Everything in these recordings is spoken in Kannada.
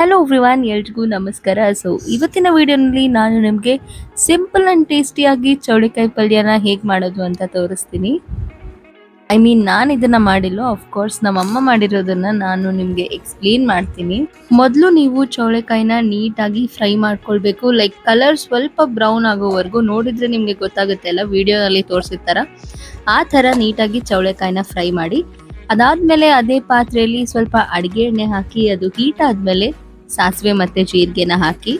ಹಲೋ ಎವ್ರಿವಾನ್ ಎಲ್ರಿಗೂ ನಮಸ್ಕಾರ. ಸೊ ಇವತ್ತಿನ ವಿಡಿಯೋನಲ್ಲಿ ನಾನು ನಿಮಗೆ ಸಿಂಪಲ್ ಆ್ಯಂಡ್ ಟೇಸ್ಟಿಯಾಗಿ ಚೌಳಿಕಾಯಿ ಪಲ್ಯನ ಹೇಗೆ ಮಾಡೋದು ಅಂತ ತೋರಿಸ್ತೀನಿ. ಐ ಮೀನ್ ನಾನು ಇದನ್ನ ಮಾಡಿಲ್ಲ ಕೋರ್ಸ್ ನಮ್ಮಮ್ಮ ಮಾಡಿರೋದನ್ನ ನಾನು ನಿಮಗೆ ಎಕ್ಸ್ಪ್ಲೇನ್ ಮಾಡ್ತೀನಿ. ಮೊದಲು ನೀವು ಚೌಳೆಕಾಯಿನ ನೀಟಾಗಿ ಫ್ರೈ ಮಾಡ್ಕೊಳ್ಬೇಕು. ಲೈಕ್ ಕಲರ್ ಸ್ವಲ್ಪ ಬ್ರೌನ್ ಆಗೋವರೆಗೂ ನೋಡಿದ್ರೆ ನಿಮಗೆ ಗೊತ್ತಾಗುತ್ತೆ ಅಲ್ಲ ವಿಡಿಯೋನಲ್ಲಿ ತೋರಿಸಿರ್ತಾರ. ಆ ಥರ ನೀಟಾಗಿ ಚೌಳೆಕಾಯಿನ ಫ್ರೈ ಮಾಡಿ. ಅದಾದ್ಮೇಲೆ ಅದೇ ಪಾತ್ರೆಯಲ್ಲಿ ಸ್ವಲ್ಪ ಅಡಿಗೆ ಎಣ್ಣೆ ಹಾಕಿ, ಅದು ಹೀಟ್ ಆದ್ಮೇಲೆ ಸಾಸಿವೆ ಮತ್ತೆ ಜೀರಿಗೆನ ಹಾಕಿ.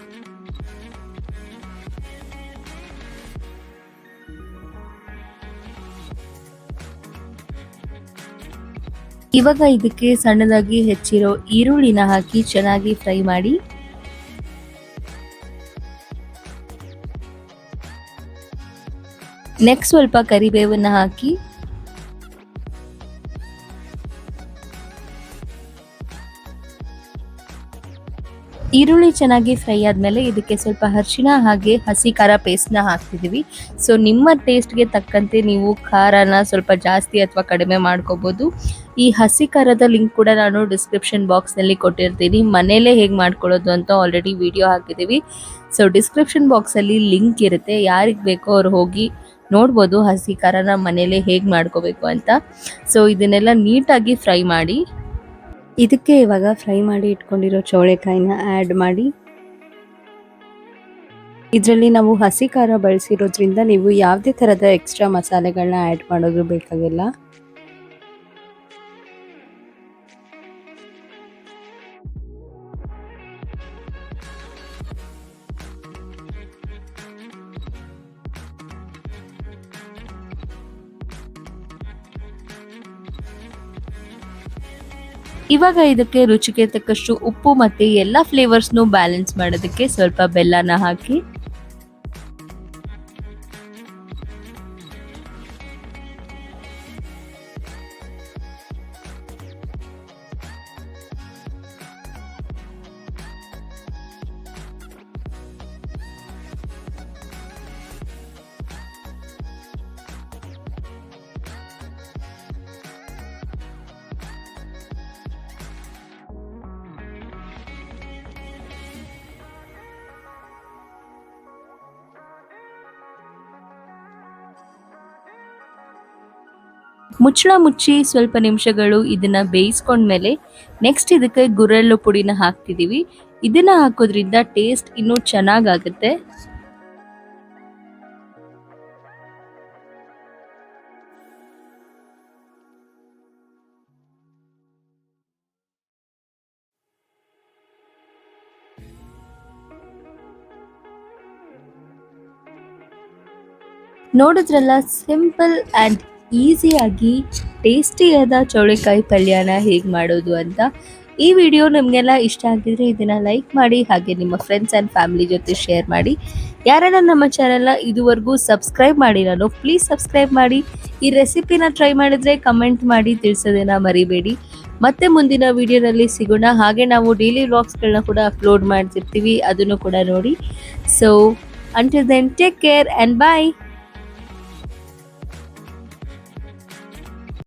ಇವಾಗ ಇದಕ್ಕೆ ಸಣ್ಣದಾಗಿ ಹೆಚ್ಚಿರೋ ಈರುಳ್ಳಿನ ಹಾಕಿ ಚೆನ್ನಾಗಿ ಫ್ರೈ ಮಾಡಿ. ನೆಕ್ಸ್ಟ್ ಸ್ವಲ್ಪ ಕರಿಬೇವನ್ನ ಹಾಕಿ. ಈರುಳ್ಳಿ ಚೆನ್ನಾಗಿ ಫ್ರೈ ಆದಮೇಲೆ ಇದಕ್ಕೆ ಸ್ವಲ್ಪ ಅರಿಶಿಣ ಹಾಗೆ ಹಸಿ ಖಾರ ಪೇಸ್ಟ್ನ ಹಾಕ್ತಿದ್ದೀವಿ ಸೊ ನಿಮ್ಮ ಟೇಸ್ಟ್ಗೆ ತಕ್ಕಂತೆ ನೀವು ಖಾರನ ಸ್ವಲ್ಪ ಜಾಸ್ತಿ ಅಥವಾ ಕಡಿಮೆ ಮಾಡ್ಕೋಬೋದು. ಈ ಹಸಿ ಖಾರದ ಲಿಂಕ್ ಕೂಡ ನಾನು ಡಿಸ್ಕ್ರಿಪ್ಷನ್ ಬಾಕ್ಸ್ನಲ್ಲಿ ಕೊಟ್ಟಿರ್ತೀನಿ. ಮನೇಲೇ ಹೇಗೆ ಮಾಡ್ಕೊಳ್ಳೋದು ಅಂತ ಆಲ್ರೆಡಿ ವಿಡಿಯೋ ಹಾಕಿದ್ದೀವಿ ಸೊ ಡಿಸ್ಕ್ರಿಪ್ಷನ್ ಬಾಕ್ಸಲ್ಲಿ ಲಿಂಕ್ ಇರುತ್ತೆ. ಯಾರಿಗೆ ಬೇಕೋ ಅವ್ರು ಹೋಗಿ ನೋಡ್ಬೋದು ಹಸಿ ಖಾರನ ಮನೇಲೇ ಹೇಗೆ ಮಾಡ್ಕೋಬೇಕು ಅಂತ. ಸೊ ಇದನ್ನೆಲ್ಲ ನೀಟಾಗಿ ಫ್ರೈ ಮಾಡಿ ಇದಕ್ಕೆ ಇವಾಗ ಫ್ರೈ ಮಾಡಿ ಇಟ್ಕೊಂಡಿರೋ ಚೌಳೆಕಾಯಿನ ಆ್ಯಡ್ ಮಾಡಿ. ಇದರಲ್ಲಿ ನಾವು ಹಸಿ ಖಾರ ಬಳಸಿರೋದ್ರಿಂದ ನೀವು ಯಾವುದೇ ಥರದ ಎಕ್ಸ್ಟ್ರಾ ಮಸಾಲೆಗಳನ್ನ ಆ್ಯಡ್ ಮಾಡೋದು ಬೇಕಾಗಿಲ್ಲ. ಇವಾಗ ಇದಕ್ಕೆ ರುಚಿಗೆ ತಕ್ಕಷ್ಟು ಉಪ್ಪು ಮತ್ತೆ ಎಲ್ಲ ಫ್ಲೇವರ್ಸ್ನು ಬ್ಯಾಲೆನ್ಸ್ ಮಾಡೋದಕ್ಕೆ ಸ್ವಲ್ಪ ಬೆಲ್ಲನ ಹಾಕಿ. ಮುಚ್ಚಳ ಮುಚ್ಚಿ ಸ್ವಲ್ಪ ನಿಮಿಷಗಳು ಇದನ್ನ ಬೇಯಿಸ್ಕೊಂಡ್ಮೇಲೆ ನೆಕ್ಸ್ಟ್ ಇದಕ್ಕೆ ಗುರೆಳ್ಳು ಪುಡಿನ ಹಾಕ್ತಿದೀವಿ. ಇದನ್ನ ಹಾಕೋದ್ರಿಂದ ಟೇಸ್ಟ್ ಇನ್ನೂ ಚೆನ್ನಾಗಾಗುತ್ತೆ. ನೋಡಿದ್ರಲ್ಲ ಸಿಂಪಲ್ ಆ್ಯಂಡ್ ಈಸಿಯಾಗಿ, ಟೇಸ್ಟಿಯಾದ ಚೌಳಿಕಾಯಿ ಪಲ್ಯನ ಹೇಗೆ ಮಾಡೋದು ಅಂತ ಈ ವಿಡಿಯೋ ನಿಮಗೆಲ್ಲ ಇಷ್ಟ ಆಗಿದ್ರೆ ಇದನ್ನು ಲೈಕ್ ಮಾಡಿ, ಹಾಗೆ ನಿಮ್ಮ ಫ್ರೆಂಡ್ಸ್ ಆ್ಯಂಡ್ ಫ್ಯಾಮಿಲಿ ಜೊತೆ ಶೇರ್ ಮಾಡಿ. ಯಾರನ್ನ ನಮ್ಮ ಚಾನೆಲ್ನ ಇದುವರೆಗೂ ಸಬ್ಸ್ಕ್ರೈಬ್ ಮಾಡಿರಲು ಪ್ಲೀಸ್ ಸಬ್ಸ್ಕ್ರೈಬ್ ಮಾಡಿ. ಈ ರೆಸಿಪಿನ ಟ್ರೈ ಮಾಡಿದರೆ ಕಮೆಂಟ್ ಮಾಡಿ, ತಿಳಿಸೋದನ್ನು ಮರಿಬೇಡಿ. ಮತ್ತೆ ಮುಂದಿನ ವಿಡಿಯೋನಲ್ಲಿ ಸಿಗೋಣ. ಹಾಗೆ ನಾವು ಡೈಲಿ ವ್ಲಾಗ್ಸ್ಗಳನ್ನ ಕೂಡ ಅಪ್ಲೋಡ್ ಮಾಡ್ತಿರ್ತೀವಿ, ಅದನ್ನು ಕೂಡ ನೋಡಿ. So until then take care and bye